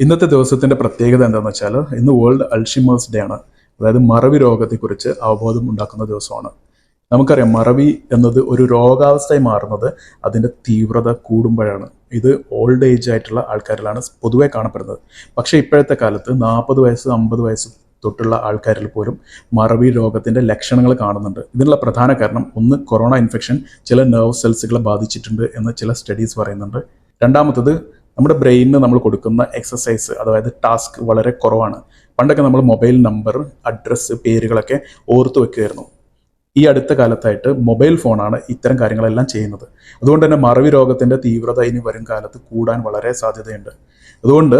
ഇന്നത്തെ ദിവസത്തിന്റെ പ്രത്യേകത എന്താണെന്ന് വെച്ചാൽ ഇന്ന് വേൾഡ് അൾഷിമേഴ്സ് ഡേ ആണ്. അതായത് മറവി രോഗത്തെക്കുറിച്ച് അവബോധം ഉണ്ടാക്കുന്ന ദിവസമാണ്. നമുക്കറിയാം മറവി എന്നത് ഒരു രോഗാവസ്ഥയായി മാറുന്നത് അതിന്റെ തീവ്രത കൂടുമ്പോഴാണ്. ഇത് ഓൾഡ് ഏജ് ആയിട്ടുള്ള ആൾക്കാരിലാണ് പൊതുവെ കാണപ്പെടുന്നത്. പക്ഷേ ഇപ്പോഴത്തെ കാലത്ത് നാൽപ്പത് വയസ്സ് അമ്പത് വയസ്സ് തൊട്ടുള്ള ആൾക്കാരിൽ പോലും മറവി രോഗത്തിന്റെ ലക്ഷണങ്ങൾ കാണുന്നുണ്ട്. ഇതിനുള്ള പ്രധാന കാരണം ഒന്ന് കൊറോണ ഇൻഫെക്ഷൻ ചില നെർവ് സെൽസുകളെ ബാധിച്ചിട്ടുണ്ട് എന്ന് ചില സ്റ്റഡീസ് പറയുന്നുണ്ട്. രണ്ടാമത്തത് നമ്മുടെ ബ്രെയിനിന് നമ്മൾ കൊടുക്കുന്ന എക്സസൈസ് അതായത് ടാസ്ക് വളരെ കുറവാണ്. പണ്ടൊക്കെ നമ്മൾ മൊബൈൽ നമ്പർ അഡ്രസ്സ് പേരുകളൊക്കെ ഓർത്ത് വെക്കുമായിരുന്നു ഈ അടുത്ത കാലത്തായിട്ട് മൊബൈൽ ഫോണാണ് ഇത്തരം കാര്യങ്ങളെല്ലാം ചെയ്യുന്നത്. അതുകൊണ്ട് തന്നെ മറവി രോഗത്തിന്റെ തീവ്രത ഇനി വരും കാലത്ത് കൂടാൻ വളരെ സാധ്യതയുണ്ട്. അതുകൊണ്ട്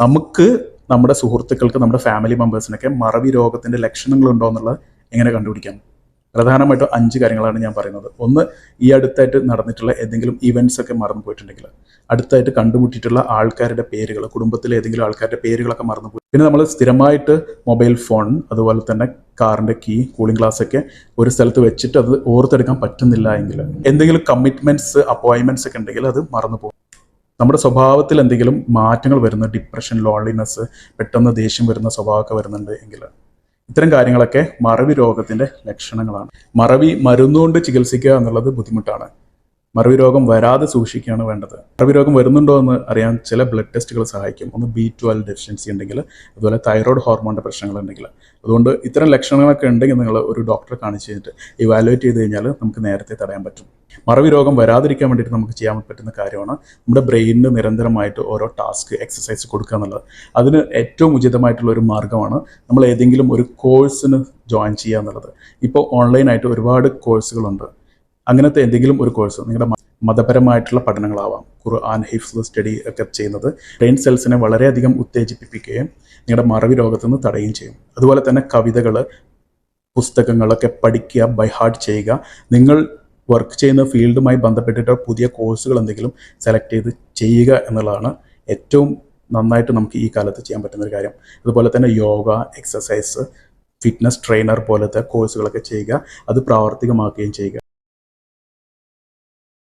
നമുക്ക് നമ്മുടെ സുഹൃത്തുക്കൾക്ക് നമ്മുടെ ഫാമിലി മെമ്പേഴ്സിനൊക്കെ മറവി രോഗത്തിന്റെ ലക്ഷണങ്ങളുണ്ടോ എന്നുള്ളത് എങ്ങനെ കണ്ടുപിടിക്കാം? പ്രധാനമായിട്ടും അഞ്ച് കാര്യങ്ങളാണ് ഞാൻ പറയുന്നത്. ഒന്ന് ഈ അടുത്തായിട്ട് നടന്നിട്ടുള്ള ഏതെങ്കിലും ഇവന്റ്സ് ഒക്കെ മറന്നു പോയിട്ടുണ്ടെങ്കിൽ അടുത്തായിട്ട് കണ്ടുമുട്ടിയിട്ടുള്ള ആൾക്കാരുടെ പേരുകൾ കുടുംബത്തിലെ ഏതെങ്കിലും ആൾക്കാരുടെ പേരുകളൊക്കെ മറന്നു പോയി പിന്നെ നമ്മൾ സ്ഥിരമായിട്ട് മൊബൈൽ ഫോൺ അതുപോലെ തന്നെ കാറിന്റെ കീ കൂളിംഗ് ഗ്ലാസ് ഒക്കെ ഒരു സ്ഥലത്ത് വെച്ചിട്ട് അത് ഓർത്തെടുക്കാൻ പറ്റുന്നില്ല എങ്കിൽ എന്തെങ്കിലും കമ്മിറ്റ്മെന്റ്സ് അപ്പോയിൻമെന്റ്സ് ഒക്കെ ഉണ്ടെങ്കിൽ അത് മറന്നു പോകും നമ്മുടെ സ്വഭാവത്തിൽ എന്തെങ്കിലും മാറ്റങ്ങൾ വരുന്ന ഡിപ്രഷൻ ലോൺലിനെസ് പെട്ടെന്ന് ദേഷ്യം വരുന്ന സ്വഭാവമൊക്കെ വരുന്നുണ്ട് എങ്കിൽ ഇത്തരം കാര്യങ്ങളൊക്കെ മറവി രോഗത്തിന്റെ ലക്ഷണങ്ങളാണ്. മറവി മരുന്നുകൊണ്ട് ചികിത്സിക്കുക എന്നുള്ളത് ബുദ്ധിമുട്ടാണ്. മറവി രോഗം വരാതെ സൂക്ഷിക്കുകയാണ് വേണ്ടത്. മറവി രോഗം വരുന്നുണ്ടോ എന്ന് അറിയാൻ ചില ബ്ലഡ് ടെസ്റ്റുകൾ സഹായിക്കും. ഒന്ന് ബി ട്വൽവ് ഡെഫിഷ്യൻസി ഉണ്ടെങ്കിൽ അതുപോലെ തൈറോയ്ഡ് ഹോർമോണിന്റെ പ്രശ്നങ്ങൾ ഉണ്ടെങ്കിൽ. അതുകൊണ്ട് ഇത്തരം ലക്ഷണങ്ങളൊക്കെ ഉണ്ടെങ്കിൽ നിങ്ങൾ ഒരു ഡോക്ടറെ കാണിച്ച് കഴിഞ്ഞിട്ട് ഇവാലുവേറ്റ് ചെയ്ത് കഴിഞ്ഞാൽ നമുക്ക് നേരത്തെ തടയാൻ പറ്റും. മറവി രോഗം വരാതിരിക്കാൻ വേണ്ടിയിട്ട് നമുക്ക് ചെയ്യാൻ പറ്റുന്ന കാര്യമാണ് നമ്മുടെ ബ്രെയിനിന് നിരന്തരമായിട്ട് ഓരോ ടാസ്ക് എക്സസൈസ് കൊടുക്കുക എന്നുള്ളത്. അതിന് ഏറ്റവും ഉചിതമായിട്ടുള്ള ഒരു മാർഗമാണ് നമ്മൾ ഏതെങ്കിലും ഒരു കോഴ്സിന് ജോയിൻ ചെയ്യുക എന്നുള്ളത്. ഇപ്പോൾ ഓൺലൈനായിട്ട് ഒരുപാട് കോഴ്സുകളുണ്ട് അങ്ങനത്തെ എന്തെങ്കിലും ഒരു കോഴ്സ് നിങ്ങളുടെ മതപരമായിട്ടുള്ള പഠനങ്ങളാവാം. ഖുർആൻ ഹിഫ്സ് സ്റ്റഡി ഒക്കെ ചെയ്യുന്നത് ബ്രെയിൻ സെൽസിനെ വളരെയധികം ഉത്തേജിപ്പിക്കുകയും നിങ്ങളുടെ മറവി രോഗത്തു നിന്ന് തടയുകയും ചെയ്യും. അതുപോലെ തന്നെ കവിതകൾ പുസ്തകങ്ങളൊക്കെ പഠിക്കുക ബൈ ഹാർട്ട് ചെയ്യുക. നിങ്ങൾ വർക്ക് ചെയ്യുന്ന ഫീൽഡുമായി ബന്ധപ്പെട്ടിട്ട് പുതിയ കോഴ്സുകൾ എന്തെങ്കിലും സെലക്ട് ചെയ്ത് ചെയ്യുക എന്നുള്ളതാണ് ഏറ്റവും നന്നായിട്ട് നമുക്ക് ഈ കാലത്ത് ചെയ്യാൻ പറ്റുന്ന ഒരു കാര്യം. അതുപോലെ തന്നെ യോഗ എക്സസൈസ് ഫിറ്റ്നസ് ട്രെയിനർ പോലത്തെ കോഴ്സുകളൊക്കെ ചെയ്യുക. അത് പ്രാവർത്തികമാക്കുകയും ചെയ്യുക.